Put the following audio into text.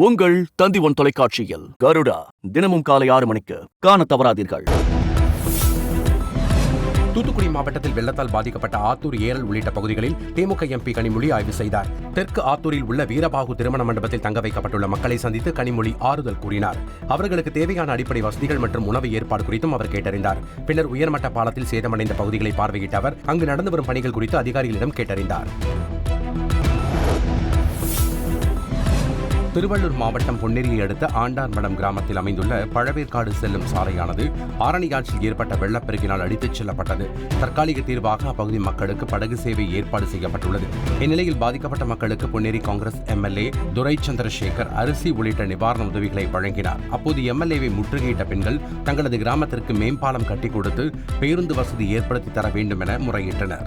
உங்கள் தந்தி ஒன் தொலைக்காட்சியில் கருடா தினமும் காலை ஆறு மணிக்கு காண தவறாதீர்கள். தூத்துக்குடி மாவட்டத்தில் வெள்ளத்தால் பாதிக்கப்பட்ட ஆத்தூர் ஏரல் உள்ளிட்ட பகுதிகளில் திமுக எம்பி கனிமொழி ஆய்வு செய்தார். தெற்கு ஆத்தூரில் உள்ள வீரபாகு திருமண மண்டபத்தில் தங்க வைக்கப்பட்டுள்ள மக்களை சந்தித்து கனிமொழி ஆறுதல் கூறினார். அவர்களுக்கு தேவையான அடிப்படை வசதிகள் மற்றும் உணவு ஏற்பாடு குறித்தும் அவர் கேட்டறிந்தார். பின்னர் உயர்மட்ட பாலத்தில் சேதமடைந்த பகுதிகளை பார்வையிட்ட அவர் அங்கு நடந்து வரும் பணிகள் குறித்து அதிகாரிகளிடம் கேட்டறிந்தார். திருவள்ளூர் மாவட்டம் பொன்னேரியை அடுத்த ஆண்டார்மடம் கிராமத்தில் அமைந்துள்ள பழவேற்காடு செல்லும் சாலையானது ஆரணியாற்றில் ஏற்பட்ட வெள்ளப்பெருக்கினால் அடித்துச் செல்லப்பட்டது. தற்காலிக தீர்வாக அப்பகுதி மக்களுக்கு படகு சேவை ஏற்பாடு செய்யப்பட்டுள்ளது. இந்நிலையில் பாதிக்கப்பட்ட மக்களுக்கு பொன்னேரி காங்கிரஸ் எம்எல்ஏ துரை சந்திரசேகர் அரிசி உள்ளிட்ட நிவாரண உதவிகளை வழங்கினார். அப்போது எம்எல்ஏவை முற்றுகையிட்ட பெண்கள் தங்களது கிராமத்திற்கு மேம்பாலம் கட்டிக் கொடுத்து பேருந்து வசதி ஏற்படுத்தி தர வேண்டும் என முறையிட்டனர்.